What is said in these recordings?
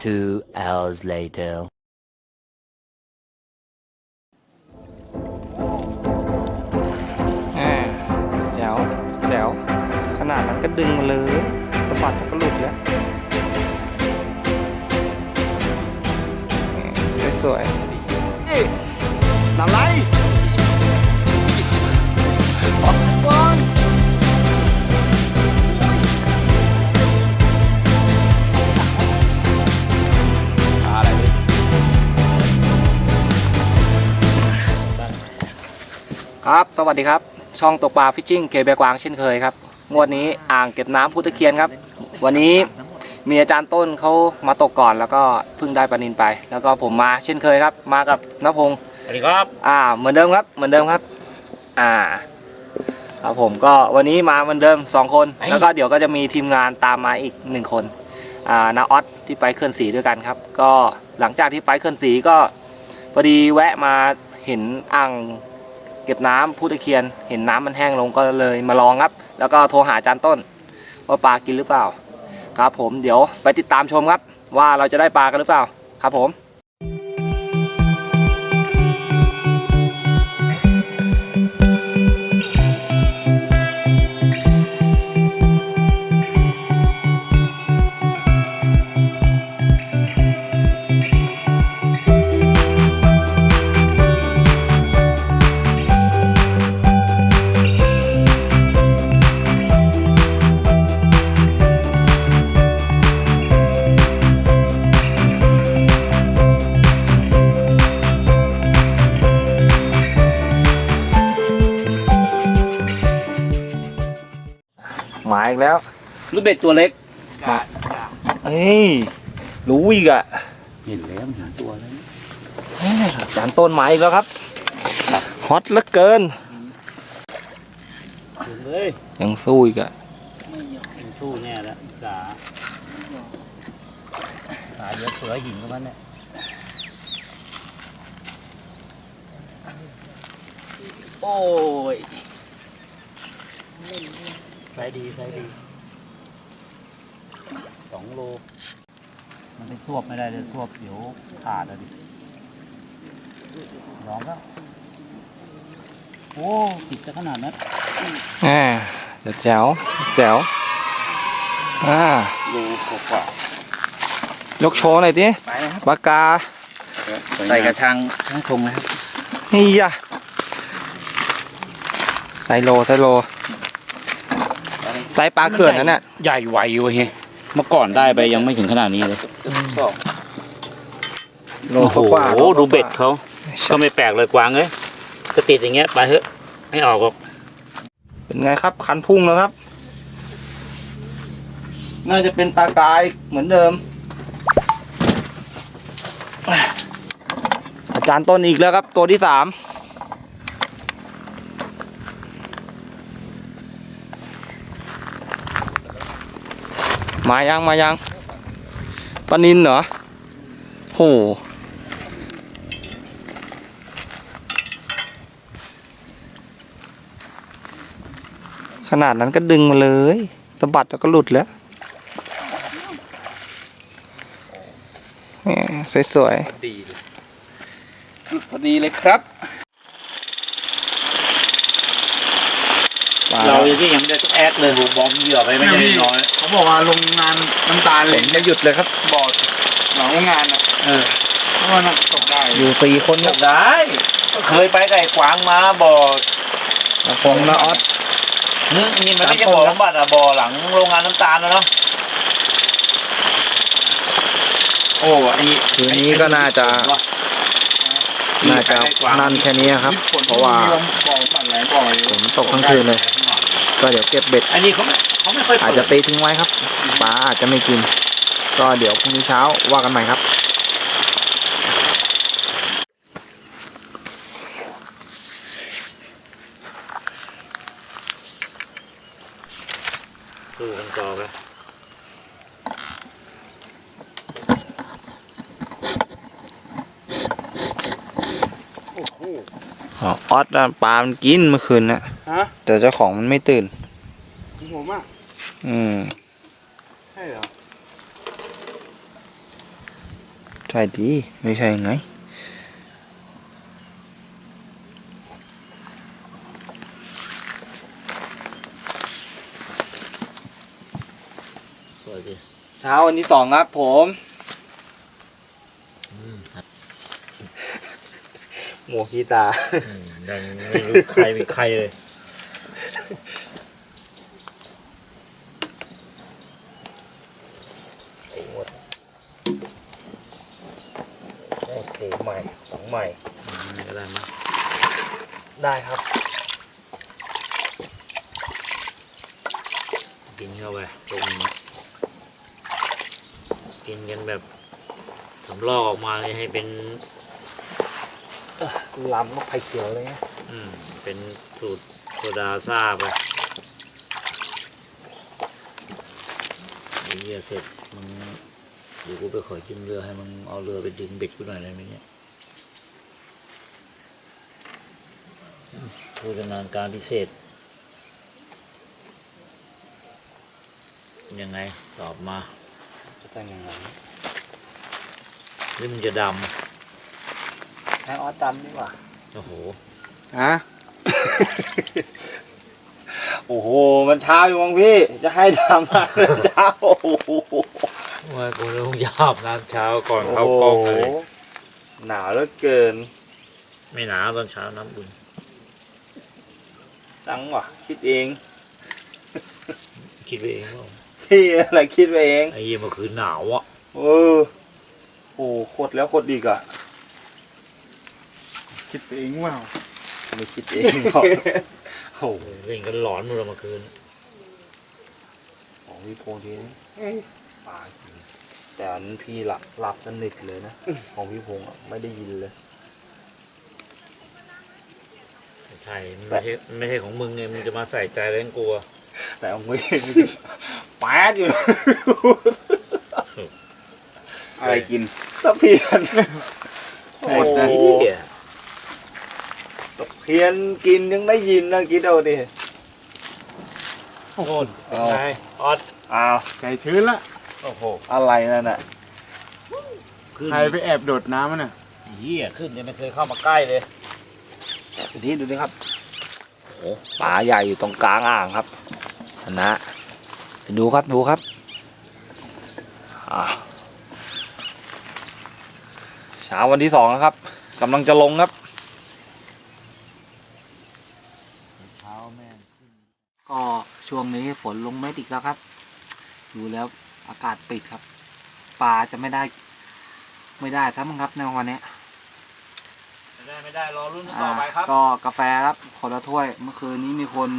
Two hours later. อ่าแจ๋วแจ๋วขนาดนั้นก็ดึงมาเลยสะบัดแล้วก็หลุดแล้วอืมสวยๆทำไรออก ครับ สวัสดีครับ ช่องตกปลาฟิชชิ่งเคเบกวางเช่นเคยครับ งวดนี้อ่างเก็บน้ำพุตะเคียนครับ วันนี้มีอาจารย์ต้นเขามาตกก่อนแล้วก็เพิ่งได้ปลานินไป แล้วก็ผมมาเช่นเคยครับ มากับนพงศ์สวัสดีครับ อ่า เหมือนเดิมครับ เหมือนเดิมครับ อ่า ครับผมก็วันนี้มาเหมือนเดิมสองคน แล้วก็เดี๋ยวก็จะมีทีมงานตามมาอีกหนึ่งคน อ่านาออสที่ไปเคลื่อนสีด้วยกันครับ ก็หลังจากที่ไปเคลื่อนสีก็พอดีแวะมาเห็นอ่าง เก็บน้ำพุตะเคียน เห็นน้ำมันแห้งลงก็เลยมาลองครับ แล้วก็โทรหาอาจารย์ต้น ว่าปลากินหรือเปล่า ครับผมเดี๋ยวไปติดตามชมครับ ว่าเราจะได้ปลากันหรือเปล่า ครับผม เบ็ดตัวเล็กเฮ้ยรู้อีกอะเห็นแล้วเห็นตัวแล้วเฮ้ยอาจารย์ต้นหมายอีกแล้วครับฮอตเหลือเกินเลยยังสู้อีกอะมันสู้แน่แล้วสาสาเยอะเสือหินกับมันเนี่ยโอ้ยใช้ดีใช้ดีส องโล มันไปสวบไม่ได้เลยสวบเดี๋ยวขาดอะดิลองแล้ว โอ้ติดจะขนาดนั้นอ่าเดี๋ยวแจ๋วแจ๋วอ่าโลกว่า ยกโชว์หน่อยดิไปนะครับปากกา ใส่กระชังทั้งทงนะครับ นี่ยะไซโลไซโลไซปลาเขื่อนนั่นน่ะ ใหญ่ไวเว้ย เฮ้ยเมื่อก่อนได้ไปยังไม่ถึงขนาดนี้เลยโลโอ้โหกว่าโลดูเบ็ดกว่าเขาก็ไม่แปลกเลยกวางเอ้ยจะติดอย่างเงี้ยไปเถอะไม่ออกหรอกเป็นไงครับ คันพุ่งแล้วครับ น่าจะเป็นปลากายเหมือนเดิม อาจารย์ต้นอีกแล้วครับ ตัวที่สาม มายังมายังปนินเหรอโหขนาดนั้นก็ดึงมาเลยสะบัดแล้วก็หลุดแล้วสวยๆดีเลยพอดีเลยครับ เราที่ยังไม่ได้แอดเลยหูบอมเหยื่อไปไม่ได้น้อยเขาบอกว่าโรงงานน้ำตาลฝเลยนไม่หยุดเลยครับ บอกหลังโรงงานอะเออเพราะว่าน่ะตกได้อยู่สี่คนครับได้ เคยไปไก่กวางมาบ่อนาฟงนาออสนึกนี่มันไม่ใช่บ่อบำบัดอะบ่อหลังโรงงานน้ำตาลนะเนาะโอ้อันนี้คืนนี้ก็น่าจะน่าจะนั่นแค่นี้ครับฝนเพราะว่า มีลมบ่อปั่นหลายบ่อยฝนตกทั้งคืนเลย ก็เดี๋ยวเก็บเบ็ด อันนี้เขาไม่เขาไม่ค่อยอาจเปิจะดตีทิ้งไว้ครับปลาอาจจะไม่กิน ก็เดี๋ยวพรุ่งนี้เช้าว่ากันใหม่ครับ สู้กันต่อไปอ๋อออสน่ะปลามันกินเมื่อคืนนะ ฮะแต่เจ้าของมันไม่ตื่น ของผมอะ อืม ใช่เหรอ ใช่ดีไม่ใช่ไง สวยดิเช้าวันที่สองครับผมหมวกกีตา ยังไม่รู้ใครเป็นใครเลย ไอ้หมดโอเคใหม่ของ ใหม่ก็ได้มั้ยได้ครับ กินเข้าไปตรงนี้กินกันแบบสำลอกออกมาเลยให้เป็นลำก็ไข่เขียวเลยนะอืม เป็นสูตรโซดาซ่าไปไอ้เหี้ยเสร็จมึงเดี๋ยวกูไปขอจิ้มเรือให้มึงเอาเรือไปดึงเบ็ดกูหน่อยได้ไหมเนี่ยอืม ผู้ชำนาญการพิเศษ ยังไงตอบมา จะแต่งยังไงหรือมึงจะดให้ออสดำดีกว่าำโอ้โหฮะโอ้โห มันเช้าอยู่มั้งพี่ จะให้ดำมากเลยเช้า โอ้โหว่ากูต้องยาบน้ำเช้าก่อนเข้ากล้องเลย หนาวเหลือเกิน ไม่หนาวตอนเช้าน้ำอุ่น จังว่ะคิดเองคิดไปเองว่าพี่อะไรคิดไปเอง ไอ้เหี้ยเมื่อคืนหนาวอะเออโอ้โคตรแล้วโคตรดีกอะคิดไปเองว่าไม่คิดเองหรอกโอ้โหเล่นกันหลอนหมดเลยเมื่อคืนของพี่พงษ์ทีนี้ปาจริงแต่อันนั้นพี่หลับหลับสนิทเลยนะ ของพี่พงษ์อะไม่ได้ยินเลย ไม่ ใช่มันไม่ใช่ไม่ใช่ของมึงไงมึงจะมาใส่ใจเล่นกลัวแต่ของพี่แป๊ดอยู่นะอะไรกินตะเพียนหมดนะโอ้โหตะเพียนกินยังได้ยินนะคิดเอาดิโน่นเป็นไงออดอ้าวใจชื้นละโอ้โหอะไรนั่นน่ะขึ้นใครไปแอบโดดน้ำมันน่ะเหี้ยขึ้นยังไม่เคยเข้ามาใกล้เลย ดูดิดูดิครับโอ้ปลาใหญ่อยู่ตรงกลางอ่างครับนะดูครับดูครับอาเช้าวันที่สองแล้วครับกำลังจะลงครับเช้าแม่งก็ช่วงนี้ฝนลงไม่ติดแล้วครับ ดูแล้วอากาศปิดครับปลาจะไม่ได้ ไม่ได้ซ้ำครับในวันนี้ ไม่ได้ไม่ได้รอรุ่นกันอ่าต่อไปครับ ก็กาแฟครับคนละถ้วยเมื่อคืนนี้มีคน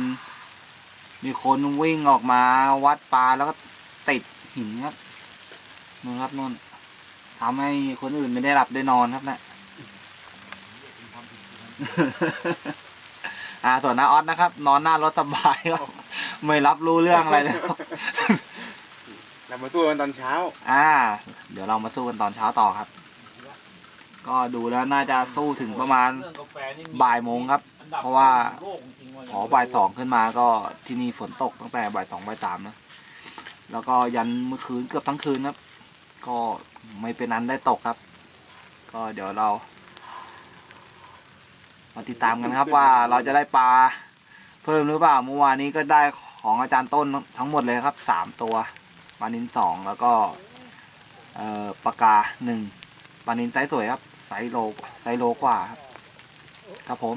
มีคนวิ่งออกมาวัดปลาแล้วก็ติดหินครับนู่นครับนู่นทำให้คนอื่นไม่ได้หลับได้นอนครับเนะอ่าส่วนน้าออสนะครับ นอนหน้ารถสบายครับไม่รับรู้เรื่องอะไรเลยครับเรามาสู้กันตอนเช้า อ่า เดี๋ยวเรามาสู้กันตอนเช้าต่อครับ ก็ดูแล้วน่าจะสู้ถึงประมาณเรื่องกาแฟนี่บ่ายโมงครับอันดับเพราะว่าโลกจริงๆขอบ่ายสองขึ้นมาก็ที่นี่ฝนตกตั้งแต่บ่ายสองบ่ายสามนะแล้วก็ยันเมื่อคืนเกือบทั้งคืนครับ ก็ไม่เป็นอันได้ตกครับ ก็เดี๋ยวเรามาติดตามกันครับว่าเราจะได้ปลาเพิ่มหรือเปล่าเมื่อวานนี้ก็ได้ของอาจารย์ต้นทั้งหมดเลยครับสามตัวปลานินสองแล้วก็เอ่อปลากาหนึ่งปลานินไซส์สวยครับ ไซโลไซโลกว่าครับครับผม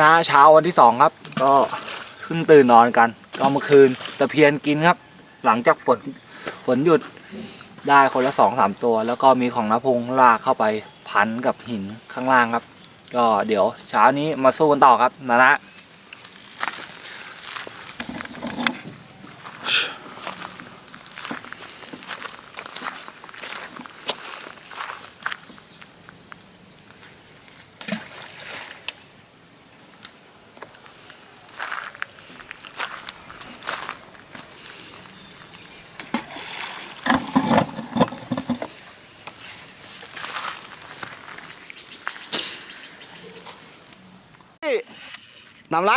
นะเช้าวันที่สองครับ ก็เพิ่งตื่นนอนกัน ก็เมื่อคืนตะเพียนกินครับ หลังจากฝนฝนหยุดได้คนละสองสามตัว แล้วก็มีของนพงลากเข้าไปพันกับหินข้างล่างครับ ก็เดี๋ยวเช้านี้มาสู้กันต่อครับนะนะ นำไร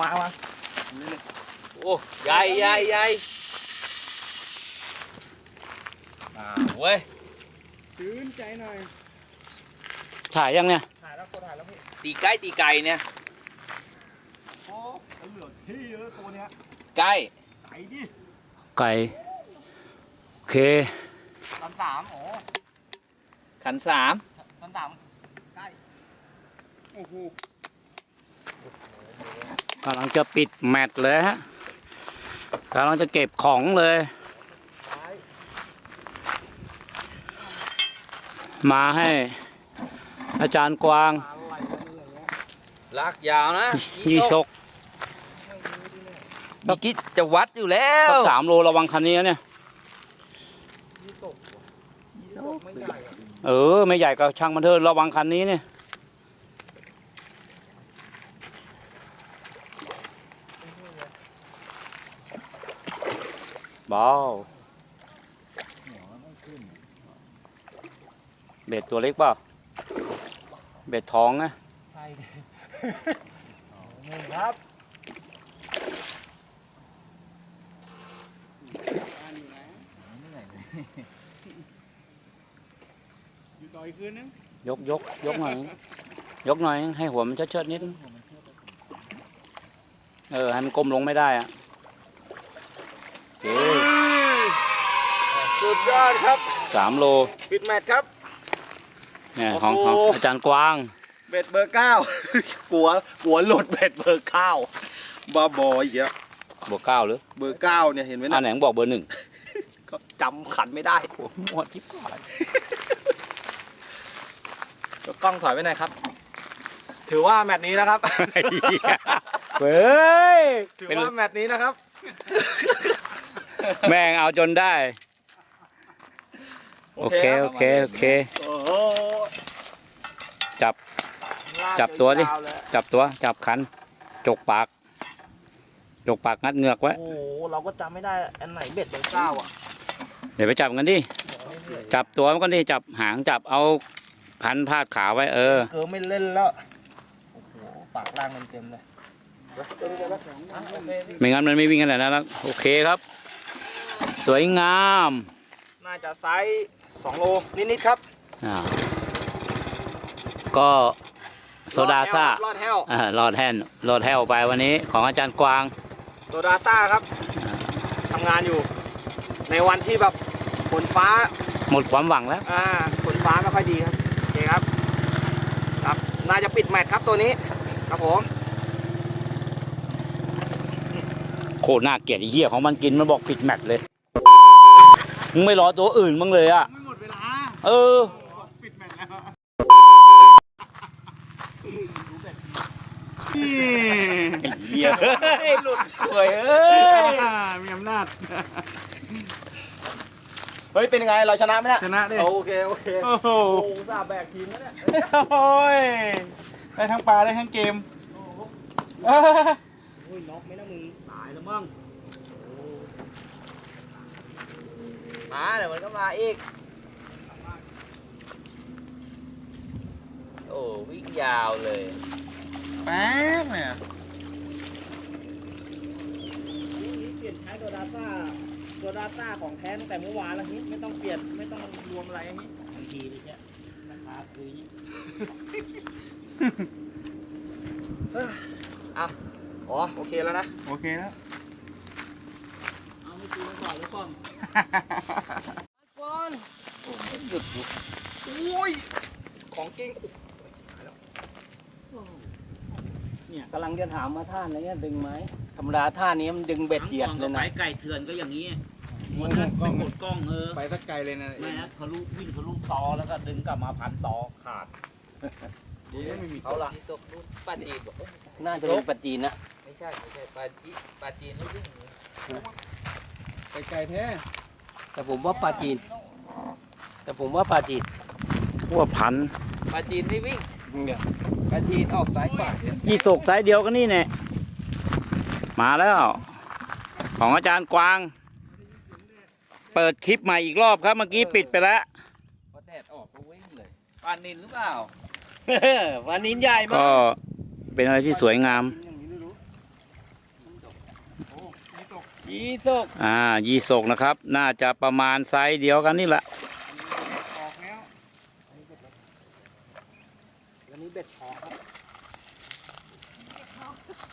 มามาโอ้ใหญ่ใหญ่ใหญ่อ่าเว้ยตื่นใจหน่อย ถ่ายยังเนี่ย ถ่ายแล้วคนถ่ายแล้วพี่ ตีใกล้ตีไก่เนี่ย โอ้เหลือที่เยอะตัวเนี้ยใกล้ไก่ดิ ไก่ โอเคสันสามโอ๋อขันสามสันสาม กล้โอ้โหกำลังจะปิดแมตช์เลยฮะกำลังจะเก็บของเลยซ้ายมาให้อาจารย์กวางอะไรกันอย่างเงี้ยลากยาวนะยี่สกมีกิจจะวัดอยู่แล้วสักสามโลระวังคันนี้นะเนี่ยยี่สกว่ะยี่สกไม่ใหญ่อะเออ ไม่ใหญ่ก็ช่างมันเถอะระวังคันนี้เนี่ย เบาเบ็ดตัวเล็กเปล่าเบ็ดท้องนะใช่ดิหนึ่งครับอยู่ต่ออีกคืนนึงยกยกยกหน่อยยกหน่อยให้หัวมันเชิดๆนิดนึงเออ ให้มันก้มลงไม่ได้อะโอเค สุ ดยอดครับสามโลปิดแมตช์ครับ เนี่ยของของโอ้โห อาจารย์กวาง เบ็ดเบอร์เก้ากลัวกลัวหลุดเบ็ดเบอร์เก้าบ้าบออีกแล้วบวกเก้าหรือเบอร์เก้าเนี่ยเห็นไหมอันะนไหนมึงบอกเบอร์หนึ่งก็จำขันไม่ได้มั่วทิพายเดี๋ยวกล้องถอยไปหน่อยครับ ถือว่าแมตช์นี้นะครับ เฮ้ย ถือเป็นว่าแมตช์นี้นะครับ แม่งเอาจนได้ โอเค โอเค โอเค โอ้โหจับลากจับตัวดิยาๆเลยจับตัว จับขัน จกปาก จกปากงัดเหงือกไว้ โอ้โหเราก็จำไม่ได้อันไหนเบ็ดเบอร์เก้าอะเดี๋ยวไปจับกันดิ จับตัวมันก็ดิจับหางจับเอาขันพาดขาไว้เออ เกินไม่เล่นแล้วโอ้โหปากล่างเต็มๆเลยอะโอเคพี่ไม่งั้นมันไม่วิ่งขนาดนั้นแล้วโอเคครับ สวยงาม น่าจะไซส์ สองโลนิดๆครับอ่าก็โซดาซ่ารอดแฮวอ่ารอดแห่นรอดแห่วไปวันนี้ของอาจารย์กวางโซดาซ่าครับทำงานอยู่ ในวันที่แบบฝนฟ้าหมดความหวังแล้วอ่าฝนฟ้าไม่ค่อยดีครับโอเคครับครับน่าจะปิดแมตช์ครับตัวนี้ครับผมโคตรน่าเกลียดไอ้เหี้ยของมันกินมันบอกปิดแมตช์เลย มึงไม่รอตัวอื่นบ้างเลยอะไม่หมด เวลาเออปิดแมตช์แล้วเหี้ยหลุดช่วยเอ้ย อ่ามีอำนาจ เฮ้ย เป็นยังไง เราชนะไหมเนี่ยชนะดิ โอเค โอเคโอ้โหโอ้สาห์แบกทีมแล้วเนี่ยโอ้ยได้ทั้งปลาได้ทั้งเกมโอ้ยน็อกไม่นะมึงตายแล้วมั้งมาเดี๋ยวมันก็มาอีก อ้วิ่งยาวเลยแป๊บเนี่ยเปลี่ยนใช้โซดาซ่าโซดาซ่าของแท้ตั้งแต่เมื่อวานแล้วนี้ไม่ต้องเปลี่ยนไม่ต้องรวมอะไรอย่างนี้บางทีเลยเนี่ยราคาคืออย่างนี้อ๋อโอเคแล้วนะโอเคแล้ว เอาไม่ตีมันก่อนหรือก่อนโอ้ยของจริง นกำลังจะถามว่าท่าไหนอะดึงไหมธรรมดาท่านี้มันดึงเบ็ดเหยียดเลยไปนะไก่เถื่อนก็อย่างนี้วันนั้นไปกดกล้องเออไปสักไกลเลยนะไม่ฮะทะลุวิ่งทะลุตอแล้วก็ดึงกลับมาพันตอขาดดีนะไม่มีเขาละที่ศพนู่นปลาจีนบอกเอ้ยน่าจะเป็นปัจจีนนะไม่ใช่ไม่ใช่ปลาจีนปลาจีนไม่วิ่งไปไกลแท้แต่ผมว่าปลาจีน แต่ผมว่าปลาจีนว่าพันปลาจีนไม่วิ่ง เนี่ยปลาจีนออกซ้ายขวาเนี่ยยี่ตกสายเดียวก็นี่แน่มาแล้ว ของอาจารย์กวาง เปิดคลิปใหม่อีกรอบครับเมื่อกี้ปิดไปแล้วพอแดดออกก็วิ่งเลยปลานินหรือเปล่า วันนี้ใหญ่มาก็กเป็นอะไรที่สวยงาม ยี่สกอ่า ยี่สกนะครับ น่าจะประมาณไซส์เดียวกันนี่แหละ วันนี้เบ็ดทองครับ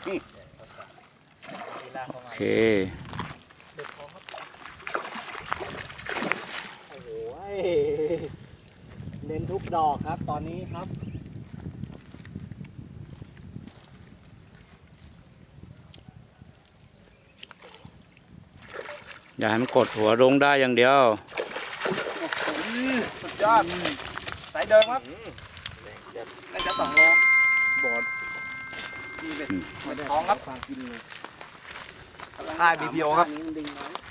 ทีลาก เข้าโอมาเคเด็ดของครับโอ้โหเน้นทุกดอกครับตอนนี้ครับ อย่าให้มันกดหัวลงได้อย่างเดียว สุดยอดสายเดิมครับน่าจะสองโลบอดเบ็ดทองครับปลากินเลย ค่าย BPO ครับ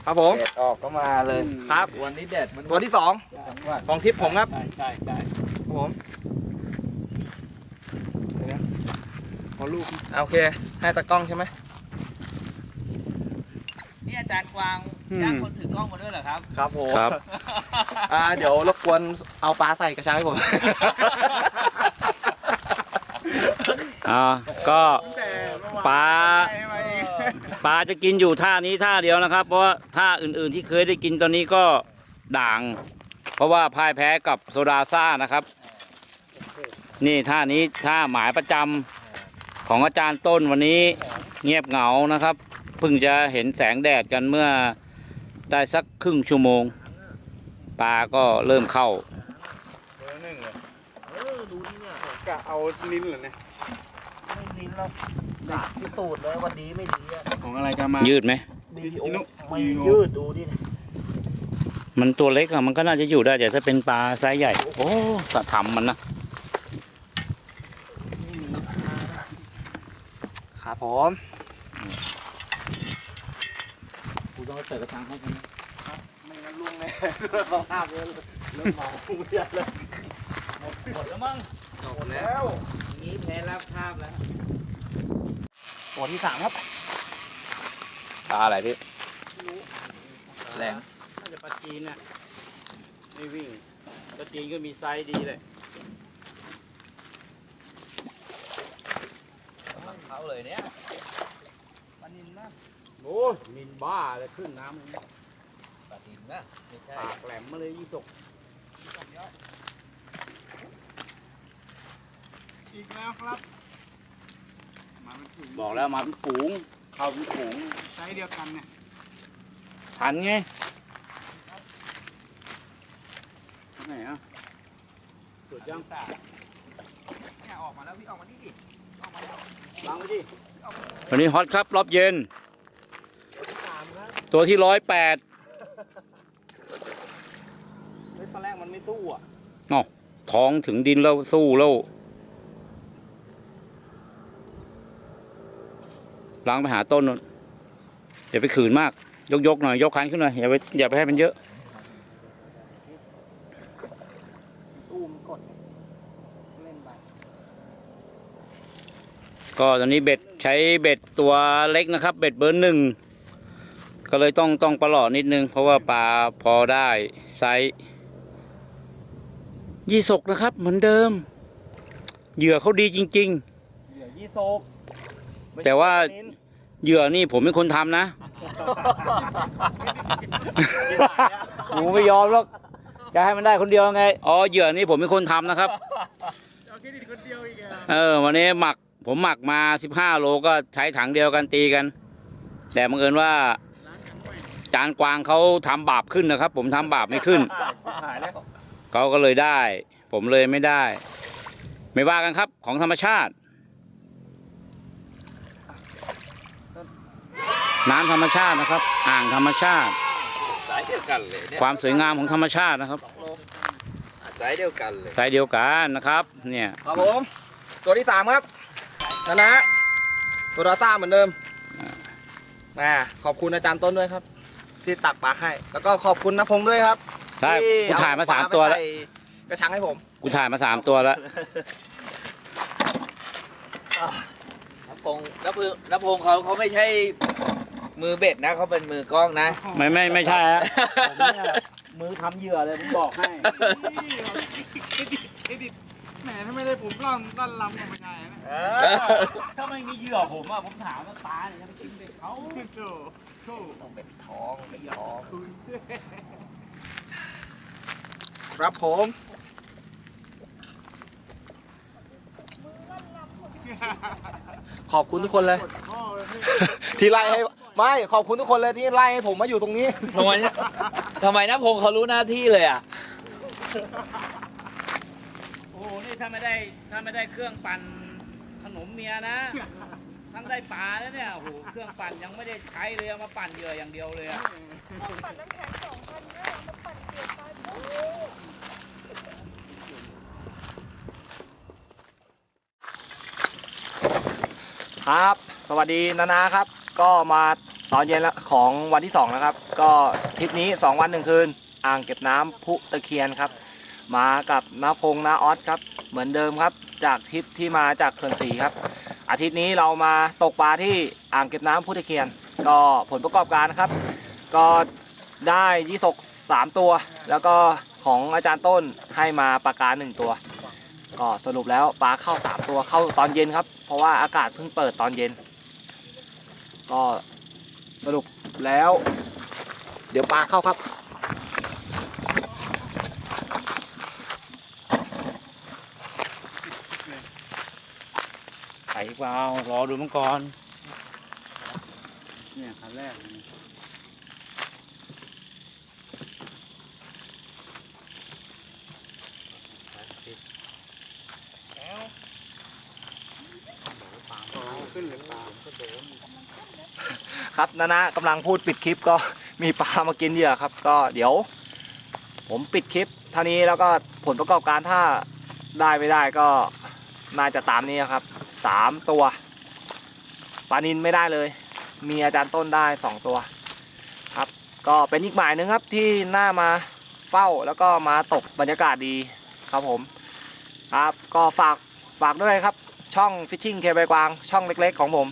ครับผม แดดออกก็มาเลยครับ วันนี้แดดมันตัวที่สองทั้งวันของทิปผมครับ ใช่ใช่ใช่ครับผมพอลูกโอเค ให้ตากล้องใช่ไหม นี่อาจารย์กวางจ้างคนถือกล้องมาด้วยเหรอครับ ครับผม ครับ อ่า เดี๋ยวรบกวนเอาปลาใส่กระชังให้ผม อ่าก็แต่เมื่อวานปลาให้มาเอง ปลาจะกินอยู่ท่านี้ท่าเดียวนะครับ เพราะว่าท่าอื่นๆที่เคยได้กินตอนนี้ก็ด่าง เพราะว่าพ่ายแพ้กับโซดาซ่านะครับ นี่ท่านี้ท่าหมายประจำของอาจารย์ต้นวันนี้เงียบเหงานะครับเพิ่งจะเห็นแสงแดดกันเมื่อได้สักครึ่งชั่วโมงปลาก็เริ่มเข้าเบอร์หนึ่งเหรอเออดูนี่เนี่ยกะเอาลิ้นเหรอเนี่ยไม่ลิ้นแล้วด่าพิสูจน์เลยวันดีไม่ดีอะของอะไรกันมายืดไหม ดีโอไม่ยืดดูดิมันตัวเล็กอะมันก็น่าจะอยู่ได้แต่ถ้าเป็นปลาไซส์ใหญ่ โอ้สะทำมันนะครับผมกูต้องเปิดกระชังให้ไม่งั้นล่วงแน่สภาพเลยเริ่มเมาเยอะเลยหมดแล้วมั้งหมดแล้วอย่างนี้แพ้รับภาพแล้ว ตัวที่สามครับปลาอะไรพี่ แรง น่าจะปลาจีนน่ะไม่วิ่งปลาจีนก็มีไซส์ดีเลยเขาเลยเนี่ยปลานินนะโอ้ยนินบ้าเลยขึ้นน้ำเลยปลาดินนะไม่ใช่ปากแหลมมาเลยยี่ตกอีกแล้วครับมาเป็นถุง บอกแล้วมาเป็นฝูงเข้าเป็นฝูงไซส์เดียวกันเนี่ยทันไงไหนอะสุดยังเนี่ยออกมาแล้วพี่ออกมานี่ดิออกมาแล้วล้างไปดิวันนี้ฮอตครับรอบเย็น ตัวที่ร้อยแปดเฮ้ยตอนแรกมันไม่สู้อะท้องถึงดินแล้วสู้แล้ว ล้างไปหาต้นนู่นอย่าไปขืนมาก ยกยกๆหน่อยยกคันขึ้นหน่อยอย่าไปอย่าไปให้มันเยอะตู้มันกดเล่นไปก็ตอนนี้เบ็ดใช้เบ็ดตัวเล็กนะครับ เบ็ดเบอร์หนึ่งก็เลยต้องต้องประหลอดนิดนึง เพราะว่าปลาพอได้ไซส์ยี่สกนะครับ เหมือนเดิม เหยื่อเขาดีจริงเหยื่อยี่โซกแต่ว่าๆ เหยื่อนี่ผมเป็นคนทำนะ กูไม่ยอมหรอกจะให้มันได้คนเดียวไง อ๋อ เหยื่อนี่ผมเป็นคนทำนะครับ เอาแค่นี้คนเดียวอีกอะเออวันนี้หมัก ผมหมักมา15โลก็ใช้ถังเดียวกันตีกัน แต่บังเอิญว่าล้างกันไว้จานกวางเขาทำบาปขึ้นนะครับ ผมทำบาปไม่ขึ้นหายแล้วเขาก็เลยได้ ผมเลยไม่ได้ ไม่ว่ากันครับของธรรมชาติ น้ำธรรมชาตินะครับ อ่างธรรมชาติ สายเดียวกันเลยเนี่ยความสวยงามของธรรมชาตินะครับ สายเดียวกันเลยสายเดียวกันนะครับ เนี่ย ครับผมตัวที่สามครับนะนะตัวดาซ่าเหมือนเดิมมาขอบคุณอาจารย์ต้นด้วยครับ ที่ตักปลาให้ แล้วก็ขอบคุณนพงษ์ด้วยครับใช่ที่กูถ่ายมาเอสามตัวแล้ว ไปใกระชังให้ผม กูถ่ายมาสามตัวแล้ว นพงษ์นพงษ์นพงษ์เขาเขาไม่ใช่ มือเบ็ดนะเขาเป็นมือกล้องนะ ไม่ไม่ไม่ใช่ฮะผมเนี่ยมือทำเหยื่อเลยผมบอกให้ แหมถ้าไม่ได้ผมล่อนต้อนลำก็ไม่ได้นะถ้าไม่มีเหยื่อผมอะผมถามว่าปลาเนี่ยจะไปกินเบ็ดเขาโถ่โถ่ท้องเป็นท้องครับผมขอบคุณทุกคนเลยปวดข้อเลยพี่ที่ไล่ให้ ไม่ขอบคุณทุกคนเลยที่ไล่ให้ผมมาอยู่ตรงนี้ ทำไมทำไมนพงษ์เขารู้หน้าที่เลยอะ โอ้โห นี่ถ้าไม่ได้ถ้าไม่ได้เครื่องปั่นขนมเมียนะ ทั้งได้ปลาแล้วเนี่ย โอ้โห เครื่องปั่นยังไม่ได้ใช้เลยเอามาปั่นเหยื่ออย่างเดียวเลยอะปั่นน้ำแข็งสองพันเนี่ยมาปั่นเกี่ยวตายปุ๊บครับ สวัสดีนานาครับ ก็มาตอนเย็นของวันที่สองนะครับ ก็ทริปนี้ 2 วันหนึ่งคืน อ่างเก็บน้ำพุตะเคียนครับ มากับนาพงษ์นาออสครับ เหมือนเดิมครับ จากทริปที่มาจากเขื่อนศรีครับ อาทิตย์นี้เรามาตกปลาที่อ่างเก็บน้ำพุตะเคียน ก็ผลประกอบการนะครับ ก็ได้ยี่สกสามตัว แล้วก็ของอาจารย์ต้นให้มาปลากาหนึ่งตัว ก็สรุปแล้วปลาเข้า 3 ตัวเข้าตอนเย็นครับ เพราะว่าอากาศเพิ่งเปิดตอนเย็น ก็สรุปแล้ว เดี๋ยวปลาเข้าครับไปเปล่ารอดูมังกรเนี่ยคันแรก ครับนานะกำลังพูดปิดคลิปก็มีปลามากินเหยื่อครับ ก็เดี๋ยว ผมปิดคลิปเท่านี้แล้วก็ผลประกอบการถ้าได้ไม่ได้ก็น่าจะตามนี้ครับสามตัวปลานินไม่ได้เลย มีอาจารย์ต้นได้สองตัวครับ ก็เป็นอีกหมายหนึ่งครับที่น่ามาเฝ้าแล้วก็มาตกบรรยากาศดีครับผมครับก็ฝากฝากด้วยครับช่องฟิชชิ่งเคบกวางช่องเล็กๆของผม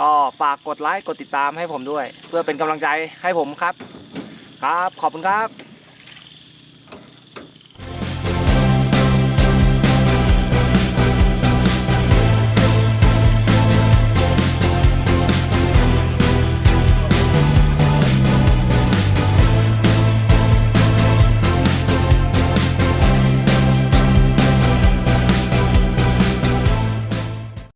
ก็ฝากกดไลค์กดติดตามให้ผมด้วย เพื่อเป็นกำลังใจให้ผมครับ ครับขอบคุณครับ